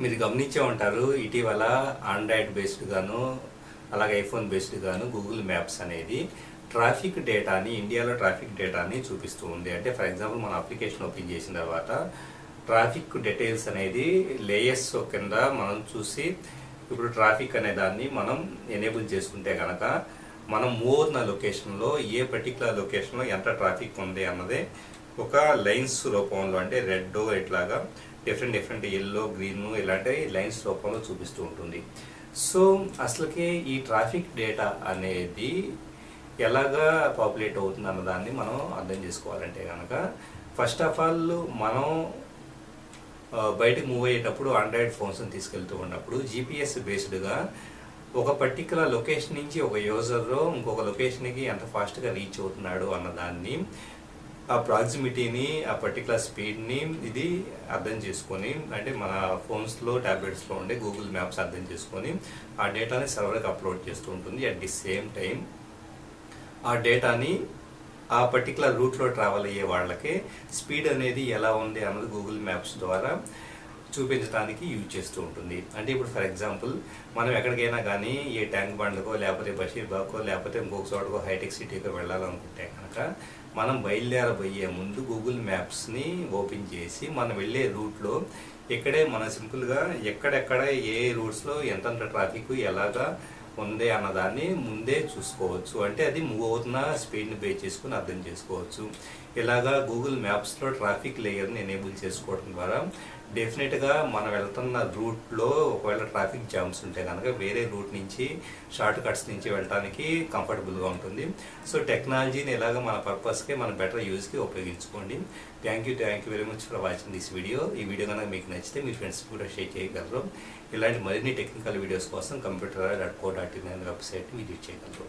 మీరు గమనించే ఉంటారు ఇటీవల ఆండ్రాయిడ్ బేస్డ్ గాను అలాగే ఐఫోన్ బేస్డ్ గాను గూగుల్ మ్యాప్స్ అనేది ట్రాఫిక్ డేటాని ఇండియాలో ట్రాఫిక్ డేటాని చూపిస్తూ ఉంది. అంటే ఫర్ ఎగ్జాంపుల్ మన అప్లికేషన్ ఓపెన్ చేసిన తర్వాత ట్రాఫిక్ డీటెయిల్స్ అనేది లేయర్స్ కింద మనం చూసి ఇప్పుడు ట్రాఫిక్ అనే దాన్ని మనం ఎనేబుల్ చేసుకుంటే కనుక మనం మోర్న లొకేషన్లో ఏ పర్టికులర్ లొకేషన్లో ఎంత ట్రాఫిక్ ఉంది అన్నదే ఒక లైన్స్ రూపంలో అంటే రెడ్ ఇట్లాగా డిఫరెంట్ డిఫరెంట్ ఎల్లో గ్రీన్ ఇలాంటి లైన్స్ రూపంలో చూపిస్తూ ఉంటుంది. సో అసలుకి ఈ ట్రాఫిక్ డేటా అనేది ఎలాగా పాపులేట్ అవుతుంది అన్న దాన్ని మనం అర్థం చేసుకోవాలంటే కనుక ఫస్ట్ ఆఫ్ ఆల్ మనం బయటకు మూవ్ అయ్యేటప్పుడు ఆండ్రాయిడ్ ఫోన్స్ని తీసుకెళ్తూ ఉన్నప్పుడు జీపీఎస్ బేస్డ్గా ఒక పర్టికులర్ లొకేషన్ నుంచి ఒక యూజర్ ఇంకొక లొకేషన్కి ఎంత ఫాస్ట్గా రీచ్ అవుతున్నాడు అన్నదాన్ని ఆ ప్రాక్సిమిటీని ఆ పర్టికులర్ స్పీడ్ని ఇది అర్థం చేసుకొని అంటే మన ఫోన్స్లో ట్యాబ్లెట్స్లో ఉండే గూగుల్ మ్యాప్స్ అర్థం చేసుకొని ఆ డేటాని సర్వర్కి అప్లోడ్ చేస్తూ ఉంటుంది అట్ ది సేమ్ టైం ఆ డేటాని ఆ పర్టికులర్ రూట్లో ట్రావెల్ అయ్యే వాళ్ళకే స్పీడ్ అనేది ఎలా ఉంది అన్నది గూగుల్ మ్యాప్స్ ద్వారా చూపించడానికి యూజ్ చేస్తూ ఉంటుంది. అంటే ఇప్పుడు ఫర్ ఎగ్జాంపుల్ మనం ఎక్కడికైనా కానీ ఏ ట్యాంక్ బండ్లకో లేకపోతే బషీర్బాగ్కో లేకపోతే ఇంకొక చోటకో హైటెక్ సిటీకో వెళ్ళాలనుకుంటే కనుక మనం బయలుదేరబోయే ముందు గూగుల్ మ్యాప్స్ని ఓపెన్ చేసి మనం వెళ్ళే రూట్లో ఇక్కడే మనం సింపుల్గా ఎక్కడెక్కడ ఏ రూట్స్లో ఎంతంత ట్రాఫిక్ ఎలాగా ఉంది అన్నదాన్ని ముందే చూసుకోవచ్చు. అంటే అది మూవ్ అవుతున్న స్పీడ్ని బే చేసుకుని అర్థం చేసుకోవచ్చు. ఇలాగా గూగుల్ మ్యాప్స్లో ట్రాఫిక్ లేయర్ని ఎనేబుల్ చేసుకోవడం ద్వారా డెఫినెట్గా మనం వెళ్తున్న రూట్లో ఒకవేళ ట్రాఫిక్ జామ్స్ ఉంటే కనుక వేరే రూట్ నుంచి షార్ట్ కట్స్ నుంచి వెళ్ళడానికి కంఫర్టబుల్గా ఉంటుంది. సో టెక్నాలజీని ఎలాగ మన పర్పస్కి మన బెటర్ యూజ్కి ఉపయోగించుకోండి. Thank you thank you very much for watching this video. ఈ వీడియో కనుక మీకు నచ్చితే మీ ఫ్రెండ్స్ కూడా షేర్ చేయగలరు. ఇలాంటి మరిన్ని టెక్నికల్ వీడియోస్ కోసం computer dot co dot in అనే వెబ్సైట్ని విజిట్ చేయగలరు.